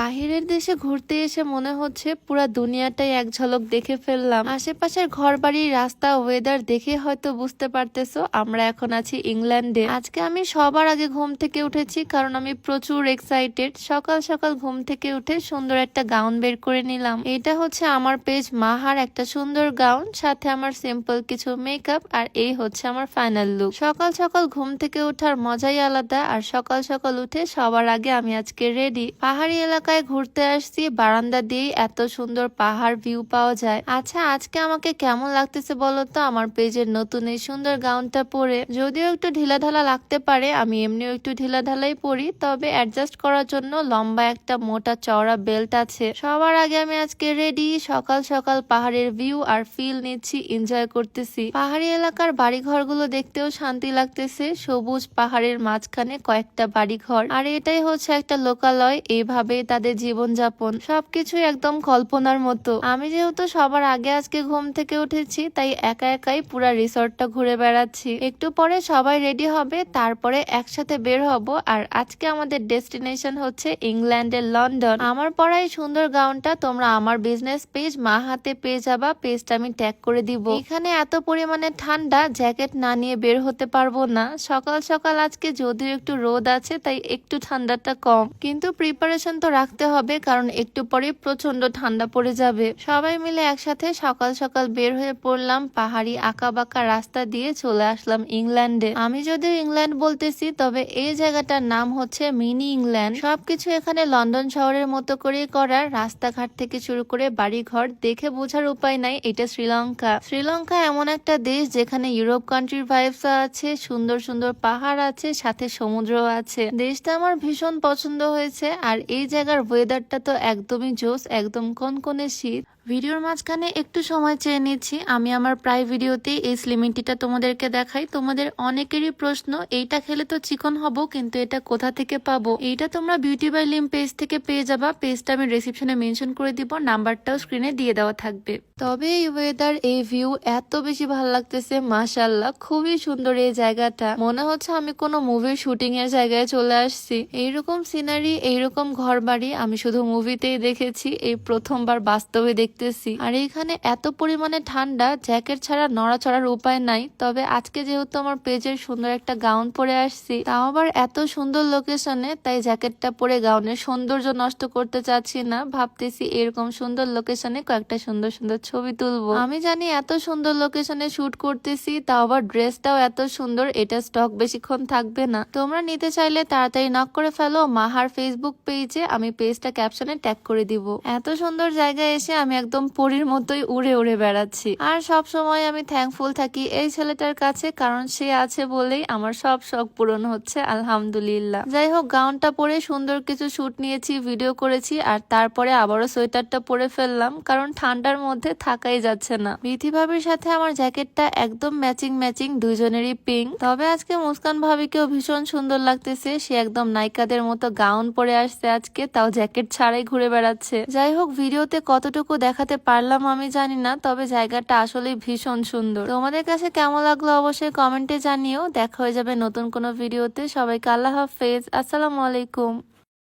বাহিরের দেশে ঘুরতে এসে মনে হচ্ছে পুরা দুনিয়াটাই এক ঝলক দেখে ফেললাম। আশেপাশের ঘর বাড়ি রাস্তা ওয়েদার দেখে হয়তো বুঝতে পারতেছো, আমরা এখন আছি ইংল্যান্ডে। আজকে আমি সবার আগে ঘুম থেকে উঠেছি, কারণ আমি প্রচুর এক্সাইটেড সকাল সকাল ঘুম থেকে উঠে সুন্দর একটা গাউন বের করে নিলাম। এটা হচ্ছে আমার পেজ মাহার একটা সুন্দর গাউন সাথে আমার সিম্পল কিছু মেকআপ আর এই হচ্ছে আমার ফাইনাল লুক সকাল সকাল ঘুম থেকে ওঠার মজাই আলাদা, আর সকাল সকাল উঠে সবার আগে আমি আজকে রেডি পাহাড়ি এলাকায় ঘুরতে আসছি, বারান্দা দিয়েই এত সুন্দর পাহাড় ভিউ পাওয়া যায়। আচ্ছা আজকে আমাকে কেমন লাগতেছে বলো তো আমার পেজের নতুন এই সুন্দর গাউনটা পরে। যদিও একটু ঢিলাঢালা লাগতে পারে, আমি এমনিও একটু ঢিলাঢালাই পরি, তবে অ্যাডজাস্ট করার জন্য লম্বা একটা মোটা চওড়া বেল্ট আছে। সবার আগে আমি আজকে রেডি সকাল সকাল পাহাড়ের ভিউ আর ফিল নিচ্ছি এনজয় করতেছি। পাহাড়ি এলাকার বাড়িঘরগুলো দেখতেও শান্তি লাগতেছে, সবুজ পাহাড়ের মাঝখানে কয়েকটা বাড়িঘর। আর এটাই হচ্ছে একটা লোকালয় এইভাবে তাদের জীবনযাপন সবকিছু একদম কল্পনার মতো। আমি যেহেতু সবার আগে আজকে ঘুম থেকে উঠেছি, তাই একা একাই পুরা রিসর্টটা ঘুরে বেড়াচ্ছি। একটু পরে সবাই রেডি হবে, তারপরে একসাথে বের হব, আর আজকে আমাদের ডেস্টিনেশন হচ্ছে ইংল্যান্ডের লন্ডন। আমার পরা সুন্দর গাউনটা তোমরা আমার বিজনেস পেজ মা হাতে পেয়ে যাবা, পেজটা আমি ট্যাগ করে দিব। এখানে এত পরিমাণে ঠান্ডা, জ্যাকেট না নিয়ে বের হতে পারব না। সকাল সকাল আজকে যদিও একটু রোদ আছে, তাই একটু ঠান্ডাটা কম। কিন্তু প্রিপারেশন তো রাখতে হবে, কারণ একটু পরে প্রচণ্ড ঠান্ডা পড়ে যাবে। সবাই মিলে একসাথে সকাল সকাল বের হয়ে পড়লাম পাহাড়ি আঁকা বাঁকা রাস্তা দিয়ে চলে আসলাম ইংল্যান্ডে। আমি যদিও ইংল্যান্ড বলতেছি, তবে এই জায়গাটার নাম হচ্ছে মিনি ইংল্যান্ড। সবকিছু এখানে লন্ডন শহরের মতো করা। রাস্তাঘাট থেকে শুরু করে বাড়িঘর দেখে বোঝার উপায় নাই, এটা শ্রীলঙ্কা। শ্রীলঙ্কা এমন একটা দেশ যেখানে ইউরোপ কান্ট্রির ভাইবস আছে, সুন্দর সুন্দর পাহাড় আছে, সাথে সমুদ্র আছে। দেশটা আমার ভীষণ পছন্দ হয়েছে, আর এই জায়গার ওয়েদারটা তো একদমই জোস একদম কনকনে শীত। ভিডিওর মাঝখানে একটু সময় চেয়ে নিচ্ছি। আমি আমার প্রায় ভিডিওতে এই স্লিমিংটিটা তোমাদেরকে দেখাই। তোমাদের অনেকেরই প্রশ্ন, এইটা খেলে তো চিকন হব, কিন্তু এটা কোথা থেকে পাবো? এইটা তোমরা বিউটি বাই লিম পেজ থেকে পেয়ে যাবা। পেজটা আমি রিসিপশনে মেনশন করে দিব, নাম্বারটাও স্ক্রিনে দিয়ে দেওয়া থাকবে। তবে এই ওয়েদার এই ভিউ এত বেশি ভালো লাগতেছে মাশাল্লাহ খুবই সুন্দর এই জায়গাটা। মনে হচ্ছে আমি কোনো মুভির শুটিং এর জায়গায় চলে আসছি। এইরকম সিনারি এইরকম ঘর বাড়ি আমি শুধু মুভিতেই দেখেছি। এই প্রথমবার বাস্তবে দেখতেছি। আর এখানে এত পরিমাণে ঠান্ডা, জ্যাকেট ছাড়া নড়াচড়ার উপায় নাই। তবে আজকে যেহেতু আমার পেজের সুন্দর একটা গাউন পরে আসছি, তাও আবার এত সুন্দর লোকেশনে তাই জ্যাকেটটা পরে গাউনের সৌন্দর্য নষ্ট করতে চাচ্ছি না। ভাবতেছি এরকম সুন্দর লোকেশনে কয়েকটা সুন্দর সুন্দর ছবি তুলবো। আমি জানি এত সুন্দর লোকেশনে শুট করতেছি, তাও আবার ড্রেসটাও এত সুন্দর, এটা স্টক বেশিক্ষণ থাকবে না। তোমরা নিতে চাইলে তাড়াতাড়ি নক করে ফেলো, মাহার ফেসবুক পেজে আমি পেজটা ক্যাপশনে ট্যাগ করে দিব। এত সুন্দর জায়গায় এসে আমি একদম পরীর মতোই উড়ে উড়ে বেড়াচ্ছি। আর সব সময় আমি থ্যাঙ্কফুল থাকি এই ছেলেটার কাছে, কারণ সে আছে বলেই আমার সব শখ পূরণ হচ্ছে, আলহামদুলিল্লাহ। যাই হোক, গাউনটা পরে সুন্দর কিছু শুট নিয়েছি, ভিডিও করেছি, আর তারপরে আবারও সোয়েটারটা পরে ফেললাম, কারণ ঠান্ডার মধ্যে থাকাই যাচ্ছে না। বিথি ভাবির সাথে আমার জ্যাকেটটা একদম ম্যাচিং ম্যাচিং দুজনেরই পিঙ্ক তবে আজকে মুস্কান ভাবিকেও ভীষণ সুন্দর লাগতেছে, সে একদম নায়িকাদের মতো গাউন পরে আসছে আজকে, তাও জ্যাকেট ছাড়াই ঘুরে বেড়াচ্ছে। যাই হোক, ভিডিওতে কতটুকু দেখাতে পারলাম আমি জানি না, তবে জায়গাটা আসলে ভীষণ সুন্দর। তোমাদের কাছে কেমন লাগল অবশ্যই কমেন্টে জানিও। দেখা হয়ে যাবে নতুন কোনো ভিডিওতে সবাইকে আল্লাহ হাফেজ। আসসালামু আলাইকুম।